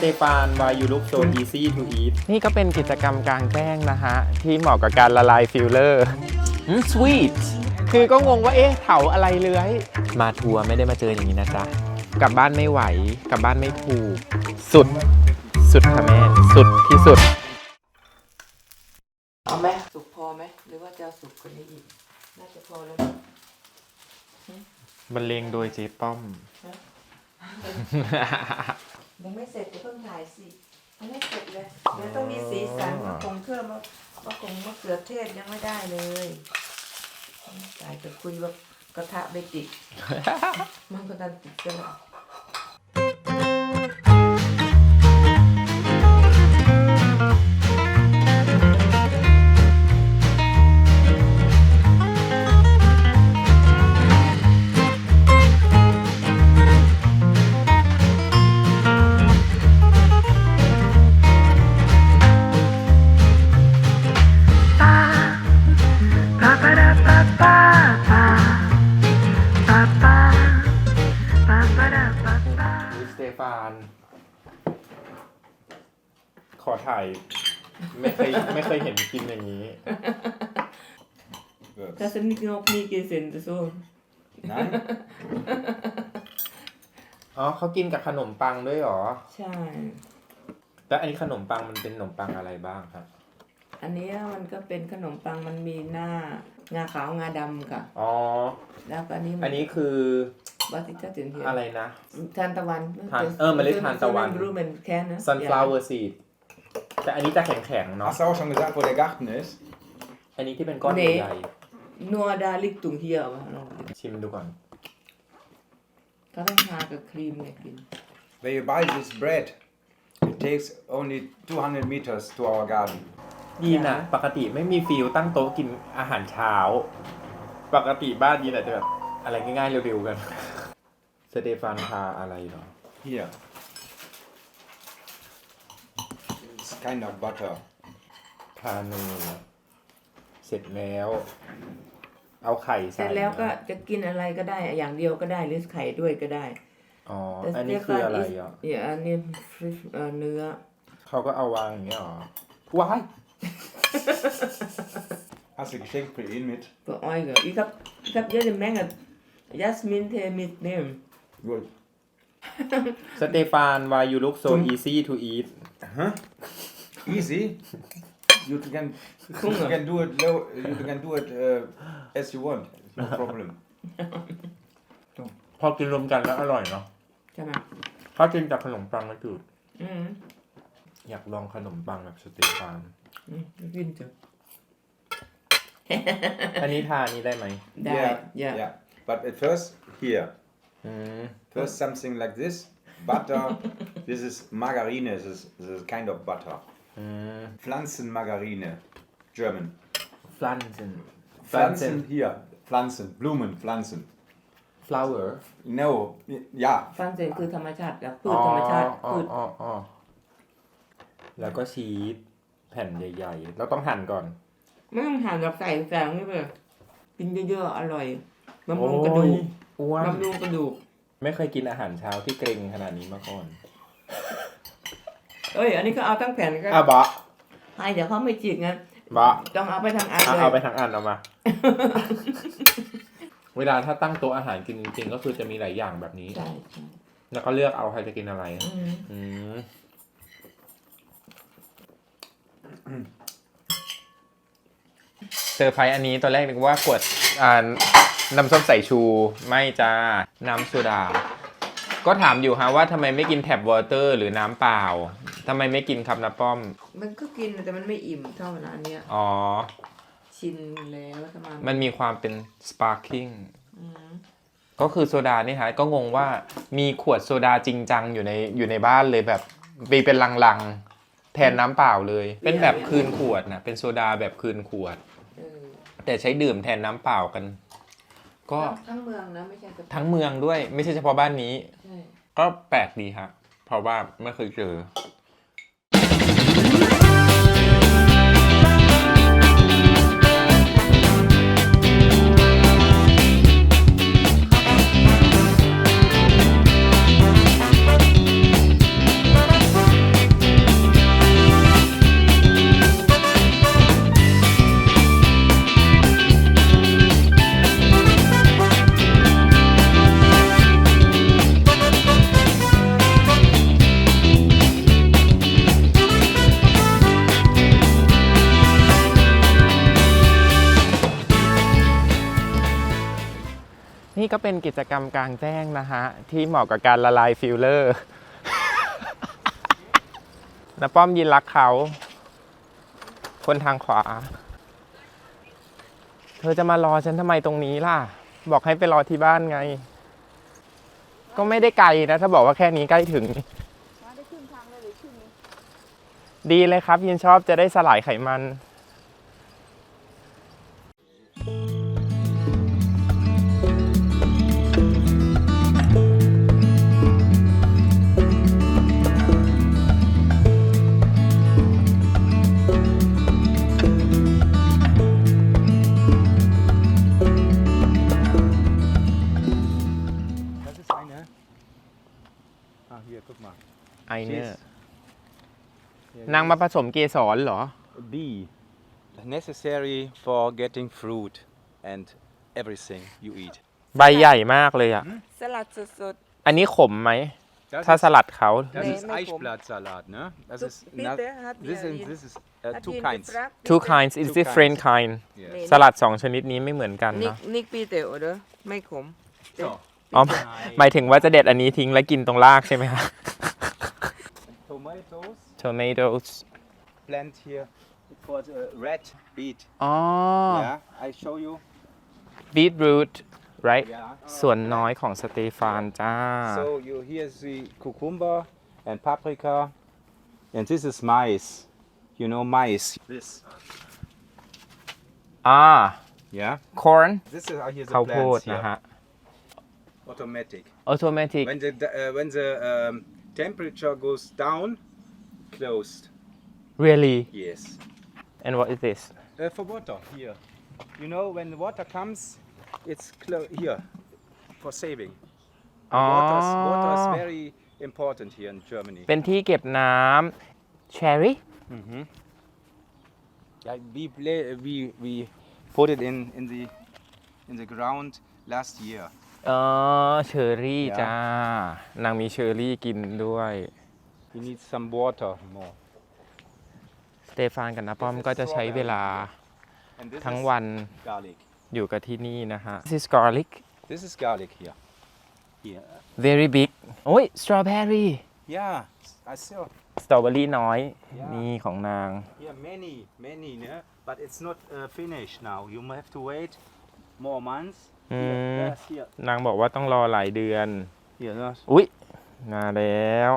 เตฟาน why you look so easy to eat นี่ก็เป็นกิจกรรมกลางแจ้งนะฮะ ที่เหมาะกับการละลายฟิลเลอร์สวีทคือก็งงว่าเอ๊ะเถาอะไรเลื้อย มาทัวร์ไม่ได้มาเจออย่างนี้นะจ๊ะ กลับบ้านไม่ไหว กลับบ้านไม่ถูก สุด สุดค่ะแม่ สุดที่สุด เอาไหมสุกพอไหมหรือว่าจะเอาสุกกว่านี้อีก น่าจะพอแล้วนะบรรเลงโดยเจ๊ป้อม ยังไม่เสร็จจะเพิ่งถ่ายสิยังไม่เสร็จเลยเดี๋ยวต้องมีสีสันมะกงเพิ่มมะมะกงมะเขือเทศยังไม่ได้เลยตายจะคุยว่ากระทะไม่ติด มันก็ดันติดกันแล้ว Das sind nicht noch nie gesehen, so. Nein? อ๋อเขากินกับขนมปังด้วยเหรอใช่แล้วอันนี้ขนมปังมันเป็นขนมปังอะไรบ้างครับอันเนี้ยมันก็เป็นขนมปังมันมีหน้างาขาวงาดำค่ะ อ๋อ แล้วก็อันนี้มัอันนี้คือวัตถุดิบถึงเหียอะไรนะ ทานตะวันทานเออเมล็ดทานตะวัน รู้มันแค่นะ sunflower seed แต่อันนี้จะแข็งๆเนาะ Hast du auch schon gesagt, wo der Garten ist? อันนี้ที่เป็นก้อน Nee. ใหญ่ นัวดาลิกตุงเฮียวะลองกินๆชิมดูก่อน ก็ต้องทากับครีมไงกิน When you buy this bread, it takes only 200 meters to our garden. ดีนะ ปกติไม่มีฟิลตั้งโต๊ะกินอาหารเช้า ปกติบ้านดีแต่จะแบบอะไรง่ายๆเร็วๆกัน สเตฟานทาอะไรเหรอ Hier. It's kind of butter. ทาเนยเสร็ จแล้ว เอาไข่เสใส่ร็จแล้วก็จะกินอะไรก็ได้อย่างเดียวก็ได้หรือไข่ด้วยก็ได้อ๋อแต่อันนี้คืออะไรอะเนี่ยอันนี้ฟิชเอ่อเนื้อเขาก็เอาวางอย่างเงี้ยเหรอว้าย Hast du geschenkt für ihn mit? für euch. Ich hab, ich hab jede Menge Jasmin-Tee mitnehmen. Gut. สเตฟาน why you look so easy to eat Huh? Easy. You can, you can do it low, you can do it uh, as you want. No problem. พอกินรวมกันแล้วอร่อยเนาะใช่ไหมถ้ากินจากขนมปังก็จืดอืมอยากลองขนมปังแบบสเตฟานอืมกินจ้ะ อันนี้ทานนี้ได้ไหม ได้ Yeah. yeah. But at first, here. อืม First something like this. Butter. this is margarine. This is, this is kind of butter. อืม Pflanzenmargarine. German. ฟลันเซน Pflanzen hier. Pflanzen. Blumen. Pflanzen. flower No. Ja. ฟังเสียงคือธรรมชาติกับพืชธรรมชาติอ๋อพืชอ๋ออ๋อแล้วก็ชีสแผ่นใหญ่ๆ เราต้องหั่นก่อน ไม่ต้องหั่นแบบใส่แสงนี่เลยกินเยอะๆอร่อยบำรุงกระดูกโอ้ยอ้วน บำรุงกระดูก ไม่เคยกินอาหารเช้าที่เกรงขนาดนี้มาก่อน เอ้ย อันนี้ก็เอาตั้งแผ่นก็อะบะให้เดี๋ยวเขาไม่จิกงั้นบะต้องเอาไปทางอันอะเลยเอาไปทั้งอันเอามา เวลาถ้าตั้งโต๊ะอาหารกินจริงๆก็คือจะมีหลายอย่างแบบนี้ ใช่ใช่แล้วก็เลือกเอาใครจะกินอะไร อืมอืมเซอร์ไพรส์อันนี้ตอนแรกนึกว่าขวดอ่าน้ำส้มสายชู ไม่จ้า น้ำโซดา ก็ถามอยู่ฮะว่าทำไมไม่กินแท็บวอเตอร์ หรือน้ำเปล่าทำไมไม่กินครับนะป้อม มันก็กินแต่มันไม่อิ่มเท่านะอันเนี้ยอ๋อ ชินแล้วทำไมมันมีความเป็นสปาร์คิ n งอืมก็คือโซดานี่ฮะก็งงว่ามีขวดโซดาจริงจังอยู่ในอยู่ในบ้านเลยแบบมีเป็นลังๆ แทนน้ำเปล่าเลย เป็นแบบคืนขวดนะเป็นโซดาแบบคืนขวด เออแต่ใช้ดื่มแทนน้ำเปล่ากัน ก็ทั้งเมืองนะไม่ใช่แต่ทั้งเมืองด้วย ไม่ใช่เฉพาะบ้านนี้ใช่ก็แปลกดีฮะเพราะว่าไม่เคยเจอ ก็เป็นกิจกรรมกลางแจ้งนะฮะ ที่เหมาะกับการละลายฟิลเลอร์นะป้อมยินรักเขา คนทางขวา เธอจะมารอฉันทำไมตรงนี้ล่ะ บอกให้ไปรอที่บ้านไง ก็ไม่ได้ไกลนะ ถ้าบอกว่าแค่นี้ใกล้ถึงดีเลยครับยินชอบจะได้สลายไขมัน ไอเนอร์ Hier, นางมาผสมเกสรเหรอ B. Necessary for getting fruit and everything you eat. ใบใหญ่มากเลยอะ สลัดสดอันนี้ขมไหม Das ถ้า ist, สลัดเขา das Nee, ist nicht Eichblattsalat, ne? Das Du, ist bitte, hat this ihr is ihn- this is uh, Hat two ihn kinds. gefragt, two bitte? kinds is Two different kind Yes. Nee. สลัดสองชนิดนี้ไม่เหมือนกันนิกเนาะ นิกปีเต๋อเด้อไม่ขม So, อ๋อหมายถึงว่าจะเด็ดอันนี้ทิ้งแล้วกินตรงรากใช่ไหมคะ tomatoes, tomatoes plant here for the red beet. อ๋อ Yeah, I show you. beetroot right Yeah. ส่วนน้อยของสเตฟานจ้า So you here's the cucumber and paprika, and this is maize. You know maize. This. อ่า Yeah. corn This is uh, here's the ข้าวโพด plants นะ here. ฮะ Automatic. automatic When the uh, when the um, temperature goes down, closed. really Yes. and what is this Uh, for water here. You know when the water comes, it's clo- here for saving. Ah. Water is, water is very important here in Germany. เป็นที่เก็บน้ำ cherry Mm-hmm. Yeah, we play, we we put it in in the in the ground last year. อ๋อเชอร์รี่ Yeah. จ้า นางมีเชอร์รี่กินด้วย We need some water more. สเตฟานกับนาป้อมก็จะใช้เวลา And this ทั้ง is วัน garlic. อยู่กับที่นี่นะฮะ This is garlic This is garlic here. Here. very big โอ้ย strawberry Yeah, I saw สตรอเบอรี่น้อย Yeah. นี่ของนาง here many many, yeah? but it's not uh, finished now. You have to wait more months. Here, Mm. yes, here, นางบอกว่าต้องรอหลายเดือน here. yes. อุ๊ยมาแล้ว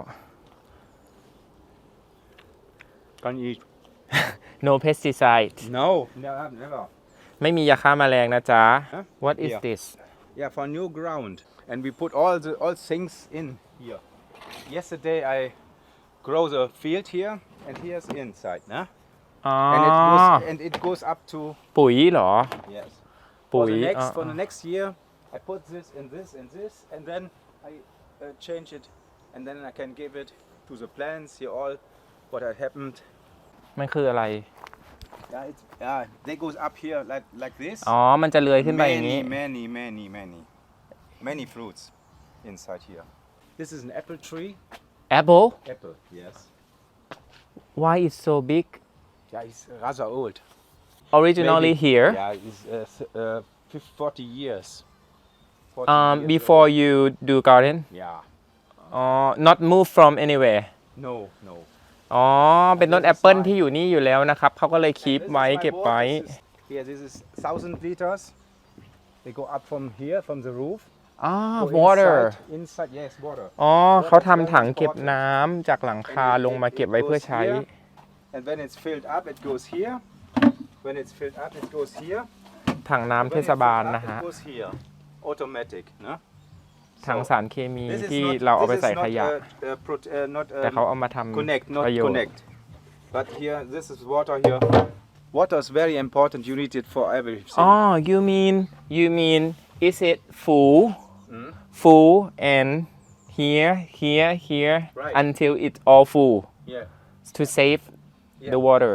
Can you eat? no pesticide No, never, never. ไม่มียาฆ่าแมลงนะจ๊ะ Huh? what is Yeah. this Yeah, for new ground, and we put all the all things in here. Yesterday I grow the field here, and here's inside, nah? อ๋อ And it goes and it goes up to ปุ๋ยเหรอ yes. ปุ๋ For ย the next อ่า for the next year, I put this and this and this, and then I uh, change it, and then I can give it to the plants here. All what had happened. มันคืออะไร Yeah, it's, yeah, they goes up here like like this. อ๋อ มันจะเลื้อยขึ้นไปอย่าง many, นี้ many, many, many, many fruits inside here. This is an apple tree. apple Apple, yes. why is so big Yeah, it's rather old. Originally Maybe- here Yeah, it's uh, s- uh, fif- 40 years. 40 um years before old. you do garden Yeah. อ๋อ not move from anywhere No, no. อ๋อ เป็นต้นแอปเปิลที่อยู่นี่อยู่แล้วนะครับ เขาก็เลยคีป This is ไว้ my เก็บ board. ไว้ This is- Here, this is 1,000 liters. They go up from here, from the roof. อ๋อ go water Inside, inside, yes, water. อ๋อ เขาทำถังเก็บน้ำจากหลังคาลงมาเก็บไว้เพื่อใช้ And when it's filled up, it goes here. When it's filled up, it goes here. ถังน้ำเท When it's ศบาล filled up, นะฮะ It goes here. Automatic, no? ถัง So, สารเคมี this is ที่ not- เราเอา this ไป is ใส่ not, ขยะ uh, uh, prot- uh, not, แต่ um, เขาเอามาทำ connect, ป not ระโยชน์ connect. But here, this is water here. Water is very important. You need it for everything. อ๋อ you mean you mean is it full Mm. full and here here here Right. until it's all full Yeah. to save Yeah. the water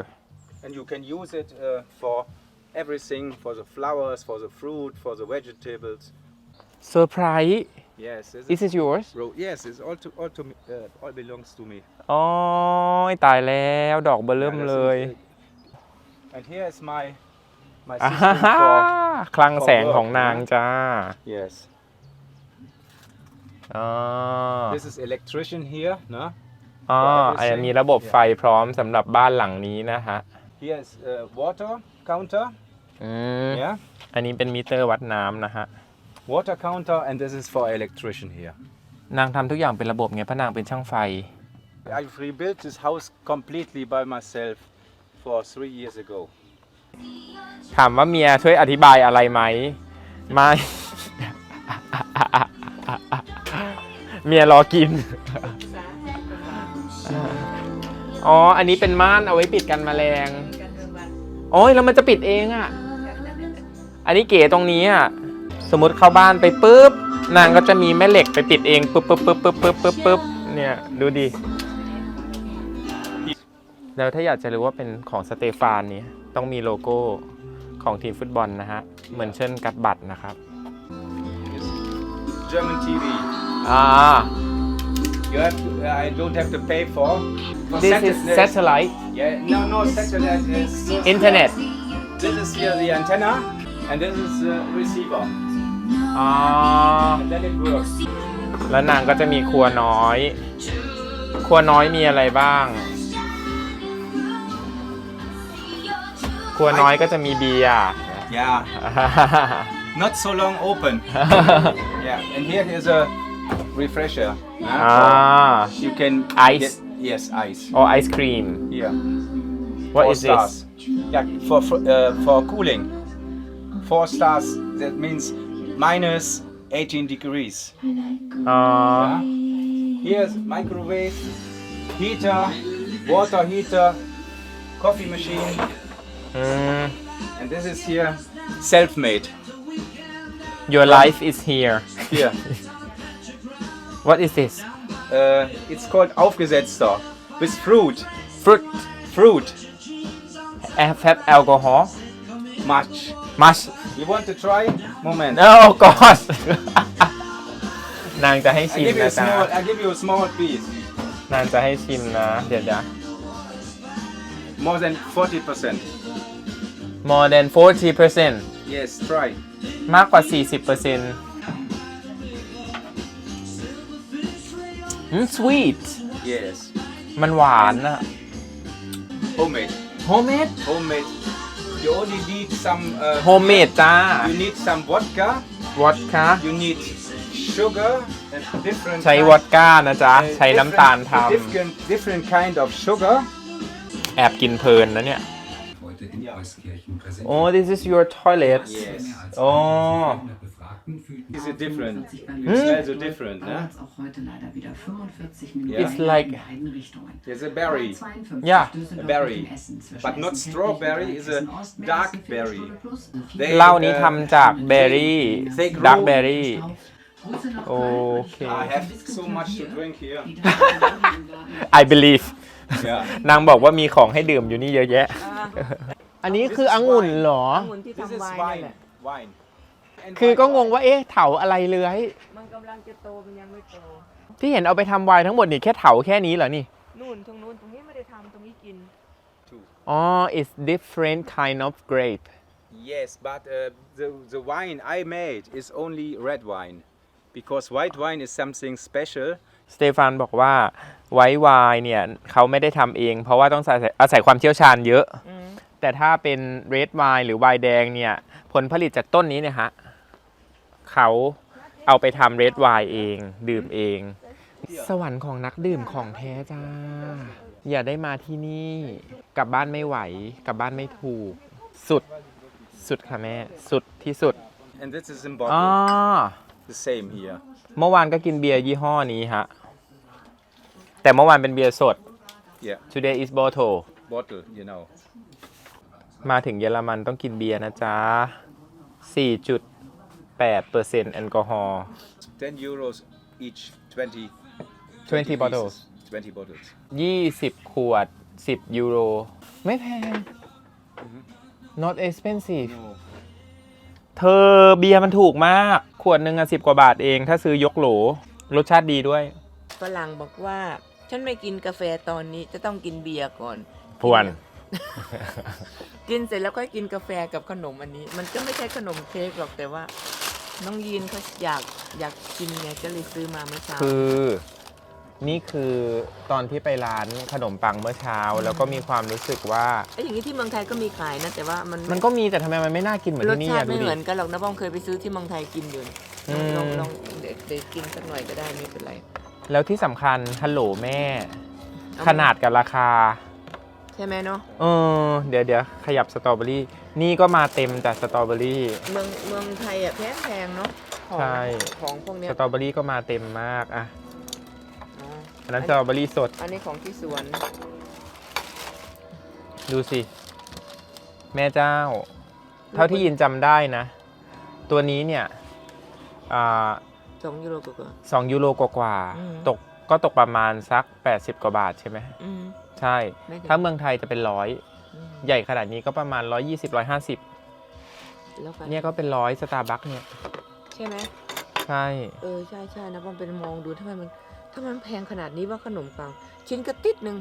And you can use it uh, for everything, for the flowers, for the fruit, for the vegetables. surprise Yes. This is it yours Ro- yes, it's all to all to me, uh, all belongs to me. อ๋อตายแล้วดอกเบอร์เริ่ม Yeah, that's เลย it. And here is my my อ่า system ฮ่า for คลังแสงของนางจ้า yes. อ๋อ This is electrician here, no? อ๋ออันนี้ระบบไฟพร้อมสำหรับบ้านหลังนี้นะฮะ Here is uh, water counter. อืม Yeah, อันนี้เป็นมิเตอร์วัดน้ำนะฮะ water counter, and this is for electrician here. นางทำทุกอย่างเป็นระบบไงเพราะนางเป็นช่างไฟ I've rebuilt this house completely by myself for three years ago. ถามว่าเมียช่วยอธิบายอะไรไหมไม่ เมียรอกิน อ๋อ อันนี้เป็นม่านเอาไว้ปิดกันแมลงกันเมืองวันโอ้ยแล้วมันจะปิดเองอะ อันนี้เก๋ตรงนี้อะ สมมติเข้าบ้านไปปุ๊บ นางก็จะมีแม่เหล็กไปปิดเองปุ๊บปุ๊บปุ๊บปุ๊บปุ๊บปุ๊บปุ๊บเนี่ยดูดิ แล้วถ้าอยากจะรู้ว่าเป็นของสเตฟานเนี่ยต้องมีโลโก้ของทีมฟุตบอลนะฮะ เหมือนเช่นกัดบัตรนะครับ Yes. German TV. อ่า You have to, I don't have to pay for. for this is satellite- satellite Yeah, no, no, satellite is. internet This is here the antenna, and this is the receiver, อ๋อ and then it works. แล้วนางก็จะมีครัวน้อย ครัวน้อยมีอะไรบ้าง ครัวน้อยก็จะมีเบียร์ Yeah, not so long open. Yeah, and here is a refresher. Ah. Or You can Ice. get- yes, ice. or ice cream. Yeah. What Four is stars. Yeah, for for, uh, for cooling. Four stars. That means minus 18 degrees. Ah, Here's microwave, heater, water heater, coffee machine, mm, and this is here self-made. your life is here. Here, What is this uh, it's called aufgesetzter with fruit. fruit Fruit. have alcohol Much. much You want to try? Moment. oh god นางจะให้ I ชิม give you นะ a จ๊ะ small. I give you a small piece. นางจะให้ชิมนะ เดี๋ยวจะ More than 40 percent. more than 40% Yes, try. มากกว่า 40% sweet Yes. มันหวานอะ Homemade. homemade Homemade. You only need some. Uh, homemade จ้า You need some vodka. vodka You need sugar and different. ใช้ kind- วอดก้านะจ๊ะ uh, ใช้น้ำตาล different- ท Different, different kind of sugar. ำแอบกินเพลินนะเนี่ย heute in Euskirchen präsentiert. oh this is your toilet Yes. Mehr als Oh. 100 der Befragten fühlten Is it different? 45 beim It smells so different, aber ne? jetzt auch heute leider wieder 45 Minuten Yeah. It's like- in beiden Richtungen. There's a berry. 52 Yeah, Düsseldorf a berry. mit dem Essen zwischen But not Essen-Kettwig strawberry, und is a Essen-Ost, mehr dark als eine berry. Viertelstunde plus. They- เหล้านี้ทำจากเบอร์รี่ They grow- ดักเบอร์รี่ Grüße nach Okay. Köln. I have so much to drink here. Die Damen und Herren, I believe Yeah. นางบอกว่ามีของให้ดื่มอยู่นี่เยอะแยะ อันนี้คือองุ่นเหรอ องุ่นที่ This ทำ is ไวน์นั่นแห wine. ละ Wine. And คือ white ก็งง wine. ว่าเอ๊ะเถาอะไรเลื้อยมันกำลังจะโตมันยังไม่โต ที่เห็นเอาไปทำไวน์ทั้งหมดนี่แค่เถาแค่นี้เหรอนี่ นู่นตรงนู้นตรงนี้ไม่ได้ทำตรงนี้กิน อ๋อ it's different kind of grape Yes, but uh, the, the wine I made is only red wine. Because white wine is something special. สเตฟานบอกว่าไวท์ไวน์เนี่ยเขาไม่ได้ทำเอง เพราะว่าต้องอาศัยอาศัยความเชี่ยวชาญเยอะ แต่ถ้าเป็นเรดไวน์หรือไวน์แดงเนี่ย ผลผลิตจากต้นนี้เนี่ยฮะ เขาเอาไปทำเรดไวน์เอง ดื่มเอง สวรรค์ของนักดื่มของแท้จ้า อย่าได้มาที่นี่กลับบ้านไม่ไหวกลับบ้านไม่ถูก สุดสุดค่ะแม่ สุดที่สุด And this is in อ๋อ bottle. The same here. เมื่อวานก็กินเบียร์ยี่ห้อนี้ฮะ แต่เมื่อวานเป็นเบียร์สด Yeah, today is bottle bottle, you know. มาถึงเยอรมันต้องกินเบียร์นะจ๊ะ 4.8%แอลกอฮอล์ 10 euros each, 20. 20 bottles pieces. 20 bottles. 20 ขวด 10 ยูโร ไม่แพง not expensive No. เธอเบียร์มันถูกมาก ขวดหนึ่งอะสิบกว่าบาทเอง ถ้าซื้อยกโหล รสชาติดีด้วย ฝรั่งบอกว่า ฉันไม่กินกาแฟตอนนี้จะต้องกินเบียร์ก่อน พวน กินเสร็จแล้วก็กินกาแฟกับขนมอันนี้ มันก็ไม่ใช่ขนมเค้กหรอกแต่ว่า น้องยีนเขาอยากอยากกินไงก็เลยซื้อมาเมื่อเช้า คือนี่คือตอนที่ไปร้านขนมปังเมื่อเช้า แล้วก็มีความรู้สึกว่า ไอ้อย่างนี้ที่เมืองไทยก็มีขายนะ แต่ว่ามันมันก็มีแต่ทำไมมันไม่น่ากินเหมือนรสที่นี่ชาอะติดูไม่ดิ เหมือนกันหรอกนะบ้องเคยไปซื้อที่เมืองไทยกินอยู่อืม ลองลองเด็กเด็กกินสักหน่อยก็ได้ไม่เป็นไรแล้วที่สำคัญฮัลโหลแม่ เอาขนาดกับราคาใช่ไหมเนาะเออเดี๋ยวเดี๋ยวขยับสตรอเบอรี่นี่ก็มาเต็มแต่สตรอเบอรี่เมืองเมืองไทยอะแพงแพงเนาะของใช่ของพวกเนี้สยตรอเบอรี่ก็มาเต็มมากอะอ๋ออันนั้นสตรอเบอรี่สดอันนี้ของที่สวนดูสิ แม่เจ้า เท่าที่ยินจำได้นะ ตัวนี้เนี่ยอ่า สองยูโรกว่า สองยูโรกว่าๆอืมตกก็ตกประมาณสัก 80 กว่าบาทใช่ไหมๆอืม ใช่ ไม่ถึงถ้าเมืองไทยจะเป็นร้อยอืมใหญ่ขนาดนี้ก็ประมาณ 120 150 แล้วกันเนี่ยก็เป็นร้อยสตาร์บัคเนี่ย ใช่ไหมใช่ เออใช่ใช่นะบ้องเป็นมองดูทำไมมันทำไมมันแพงขนาดนี้ว่าขนมปัง ชิ้นกระติดหนึ่ง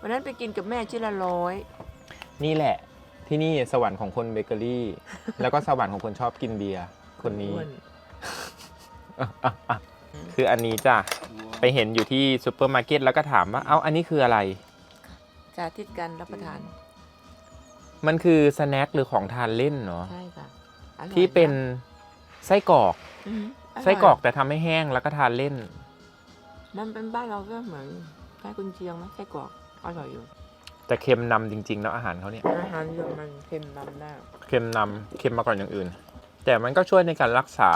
วันนั้นไปกินกับแม่ชิ้นละร้อยนี่แหละ ที่นี่สวรรค์ของคนเบเกอรี่ แล้วก็สวรรค์ของคนชอบกินเบียร์คนนี้อ้วคืออันนี้จ้ะ ไปเห็นอยู่ที่ซูเปอร์มาร์เก็ตแล้วก็ถามว่า เอ้า อันนี้คืออะไร สาธิตการรับประทาน มันคือสแน็คหรือของทานเล่นเนาะใช่ค่ะอร่อยที่เป็นไส้กรอก อืมร่ยไส้กรอกแต่ทำให้แห้งแล้วก็ทานเล่น มันเป็นบ้านเราก็เหมือนไส้กุนเชียงไหมไส้กรอกอร่อยอยู่ แต่เค็มนำจริงๆแล้วอาหารเขาเนี่ย อาหารเยอรมันเค็มนำหน้าเค็มนำเค็มมาก่อนอย่างอื่น แต่มันก็ช่วยในการรักษา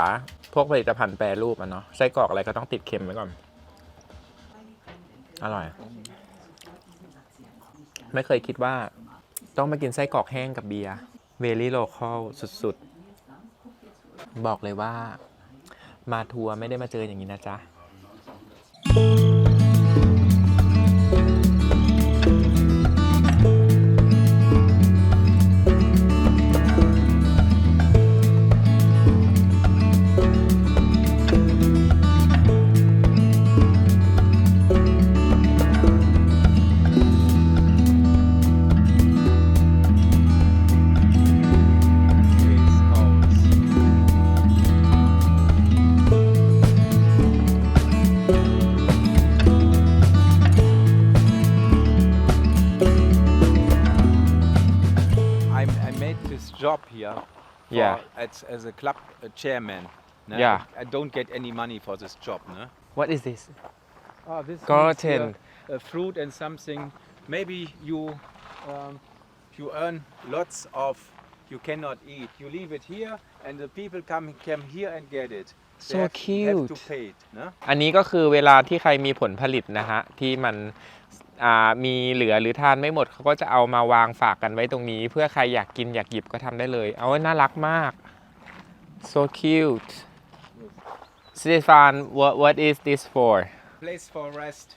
พวกผลิตภัณฑ์แปรรูปอะเนาะไส้กรอกอะไรก็ต้องติดเค็มไว้ก่อน อร่อย ไม่เคยคิดว่า ต้องมากินไส้กรอกแห้งกับเบียร์เวลี่โลคอลสุดๆ บอกเลยว่า มาทัวร์ไม่ได้มาเจออย่างนี้นะจ๊ะ as, as a club uh, chairman. ne? Yeah. I don't get any money for this job. Ne? What is this Oh, this means Garten. here, uh, fruit and something. Maybe you um, you earn lots of. You cannot eat. You leave it here, and the people come come here and get it. They So have, Have to cute. pay it. Ne? อันนี้ก็คือเวลาที่ใครมีผลผลิตนะฮะ ที่มันอ่ามีเหลือหรือทานไม่หมดเขาก็จะเอามาวางฝากกันไว้ตรงนี้ เพื่อใครอยากกินอยากหยิบก็ทำได้เลย เอาไว้น่ารักมาก so cute Stefan what what is this for Place for rest.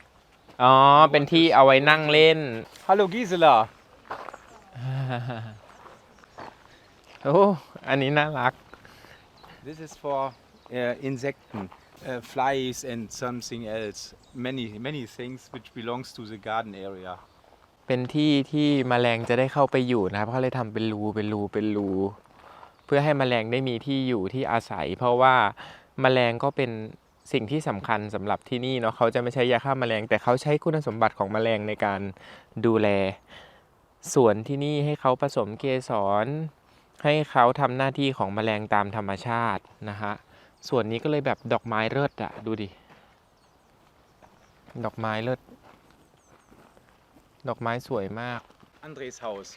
อ๋อ เป็นที่เอาไว้นั่งเล่น Hallo Gisela. โอ้อันนี้น่ารัก This is for uh, Insekten, uh, flies, and something else. Many many things which belongs to the garden area. เป็นที่ที่แมลงจะได้เข้าไปอยู่นะครับเขาเลยทำเป็นรูเป็นรูเป็นรู เ พื่อให้แมลงได้มีที่อยู่ที่อาศัย เพราะว่าแมลงก็เป็นสิ่งที่สำคัญสำหรับที่นี่เนาะเขาจะไม่ใช้ยาฆ่าแมลง แต่เขาใช้คุณสมบัติของแมลงในการดูแลสวนที่นี่ให้เขาผสมเกสร ให้เขาทำหน้าที่ของแมลงตามธรรมชาตินะฮะส่วนนี้ก็เลยแบบดอกไม้เลิศอะดูดิดอกไม้เลิศดอกไม้สวยมาก Andres house.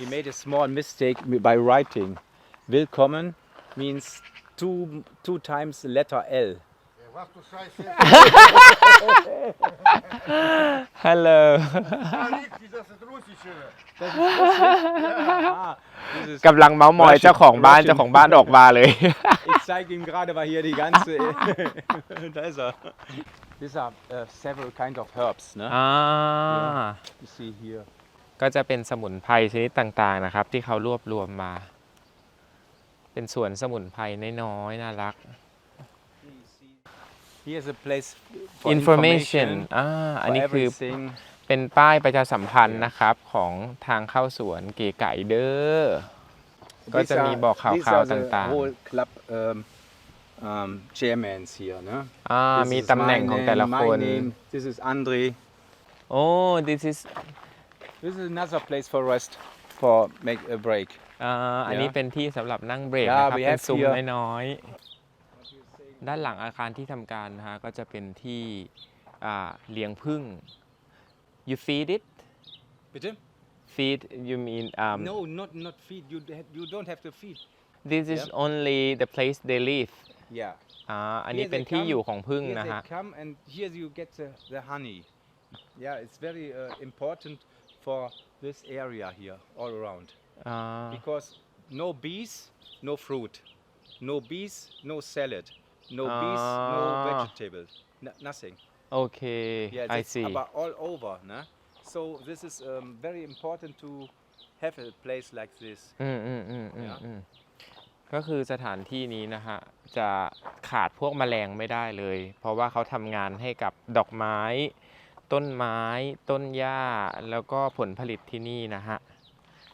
he made a small mistake by writing. Willkommen means two, two times letter L. Hello. กำลังเมาส์มอยเจ้าของบ้านเจ้าของบ้านออกมาเลย Ich zeige ihm gerade mal hier die ganze. da ist er. These are uh, several kind of herbs, ne? Ah. Yeah. You see here. ก็จะเป็นสมุนไพรชนิดต่างๆนะครับ ที่เขารวบรวมมา เป็นสวนสมุนไพรน้อยๆน่ารัก Here's a place for information อ่า for อันนี้คือ everything. เป็นป้ายประชาสัมพันธ์นะครับของทางเข้าสวนเก๋ไก่เด้อ ก็จะ These มี are- บอกข่าว these ข่าว are the ต่าง whole club um, um, chairmans here, no? ๆอ่า This มี is ตำแหน่ง my ของแต่ละ name, ค my น name. This is Andre. โอ้ this is This is another place for rest, for make a break. อ่าอันนี้ Yeah. เป็นที่สำหรับนั่งเบรก Yeah, นะครับ we เป็น have ซุ้ม here- น้อยๆ ด้านหลังอาคารที่ทำการนะฮะก็จะเป็นที่อ่าเลี้ยงผึ้ง you feed it Bitte? feed you mean um, No, not not feed. You d- you don't have to feed. this is only the place they live Yeah. อ่าอันนี้ Here เป็น they ที่ come- อยู่ของผึ้ง Here นะ they ฮะ come and here you get the, the honey. Yeah, it's very uh, important for this area here, all around. อ่า Because no bees, no fruit. No bees, no salad. No bees, no Ah. vegetables. N- nothing. โอเค Yeah, I that's see about all over. Nah? So this is um, very important to have a place like this. อืมอืมอืมอืม Yeah. อืมก็คือสถานที่นี้นะฮะจะขาดพวกแมลงไม่ได้เลย เพราะว่าเขาทำงานให้กับดอกไม้ ต้นไม้ต้นหญ้าแล้วก็ผลผลิตที่นี่นะฮะ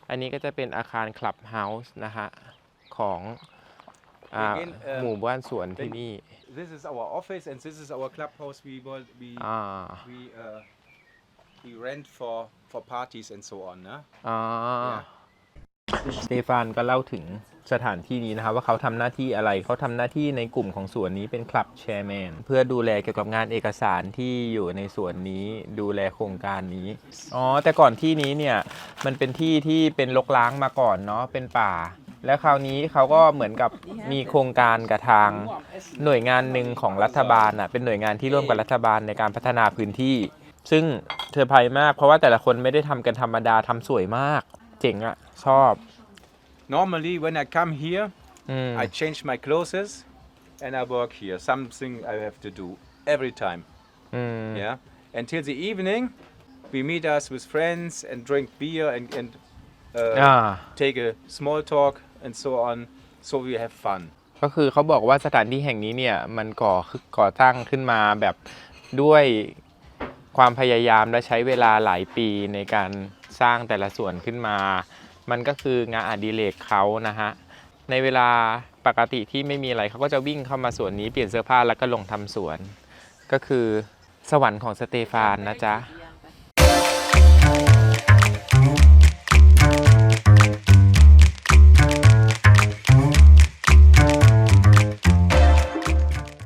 อันนี้ก็จะเป็นอาคารคลับเฮาส์นะฮะ ของอ่า Again, um, หมู่บ้านสวนที่ then- นี่ This is our office and this is our clubhouse. We will- we อ่า we uh, we rent for for parties and so on. Nah? อ่า Yeah. สเตฟานก็เล่าถึงสถานที่นี้นะครับว่าเขาทำหน้าที่อะไรเขาทำหน้าที่ในกลุ่มของสวนนี้เป็นคลับแชร์แมนเพื่อดูแลเกี่ยวกับงานเอกสารที่อยู่ในสวนนี้ดูแลโครงการนี้อ๋อแต่ก่อนที่นี้เนี่ยมันเป็นที่ที่เป็นลกล้างมาก่อนเนาะเป็นป่า แล้วคราวนี้เขาก็เหมือนกับมีโครงการกับทางหน่วยงานหนึ่งของรัฐบาลอะเป็นหน่วยงานที่ร่วมกับรัฐบาลในการพัฒนาพื้นที่ ซึ่งเธอร์ไพรส์มาก เพราะว่าแต่ละคนไม่ได้ทำกันธรรมดาทำสวยมาก เจ๋งอะชอบ Normally, when I come here, อืม I change my clothes and I work here. Something I have to do every time. อืม Yeah. Until the evening, we meet us with friends and drink beer and, and uh, อ่า take a small talk and so on. So we have fun. ก็คือเขาบอกว่าสถานที่แห่งนี้เนี่ยมันก่อก่อตั้งขึ้นมาแบบด้วยความพยายามและใช้เวลาหลายปีในการ สร้างแต่ละส่วนขึ้นมา มันก็คืองานอดิเรกเขานะฮะ ในเวลาปกติที่ไม่มีอะไรเขาก็จะวิ่งเข้ามาสวนนี้เปลี่ยนเสื้อผ้าแล้วก็ลงทำสวน ก็คือสวรรค์ของสเตฟานนะจ๊ะ